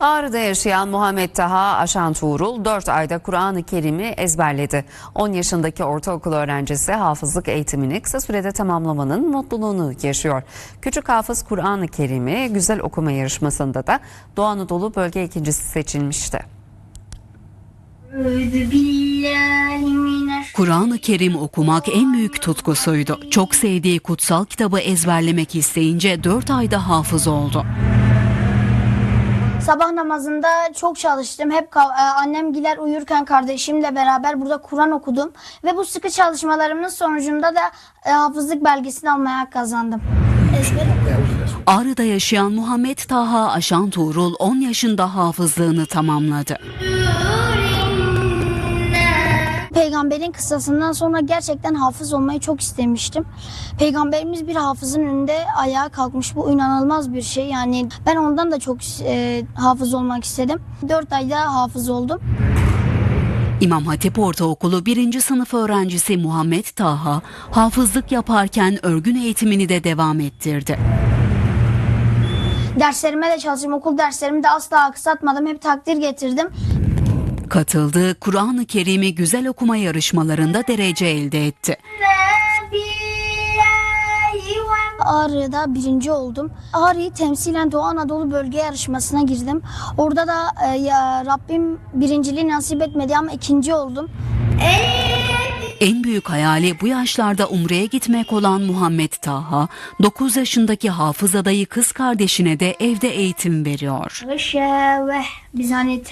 Ağrı'da yaşayan Muhammed Taha Aşan Tuğrul 4 ayda Kur'an-ı Kerim'i ezberledi. 10 yaşındaki ortaokul öğrencisi hafızlık eğitimini kısa sürede tamamlamanın mutluluğunu yaşıyor. Küçük hafız Kur'an-ı Kerim'i güzel okuma yarışmasında da Doğu Anadolu bölge ikincisi seçilmişti. Kur'an-ı Kerim okumak en büyük tutkusuydu. Çok sevdiği kutsal kitabı ezberlemek isteyince 4 ayda hafız oldu. Sabah namazında çok çalıştım. Hep e, annemgiler uyurken kardeşimle beraber burada Kur'an okudum. Ve bu sıkı çalışmalarımın sonucunda da e, hafızlık belgesini almaya kazandım. Ağrı'da yaşayan Muhammed Taha Aşan Tuğrul 10 yaşında hafızlığını tamamladı. Peygamberin kıssasından sonra gerçekten hafız olmayı çok istemiştim. Peygamberimiz bir hafızın önünde ayağa kalkmış. Bu inanılmaz bir şey. Yani ben ondan da çok e, hafız olmak istedim. 4 ayda hafız oldum. İmam Hatip Ortaokulu 1. sınıf öğrencisi Muhammed Taha hafızlık yaparken örgün eğitimini de devam ettirdi. Derslerime de çalıştım. Okul derslerimi de asla aksatmadım. Hep takdir getirdim. Katıldığı Kur'an-ı Kerim'i güzel okuma yarışmalarında derece elde etti. Ağrı'da birinci oldum. Ağrı'yı temsilen Doğu Anadolu bölge yarışmasına girdim. Orada da e, ya Rabbim birinciliği nasip etmedi ama ikinci oldum. En büyük hayali bu yaşlarda Umre'ye gitmek olan Muhammed Taha, 9 yaşındaki hafız adayı kız kardeşine de evde eğitim veriyor. Ve biz hani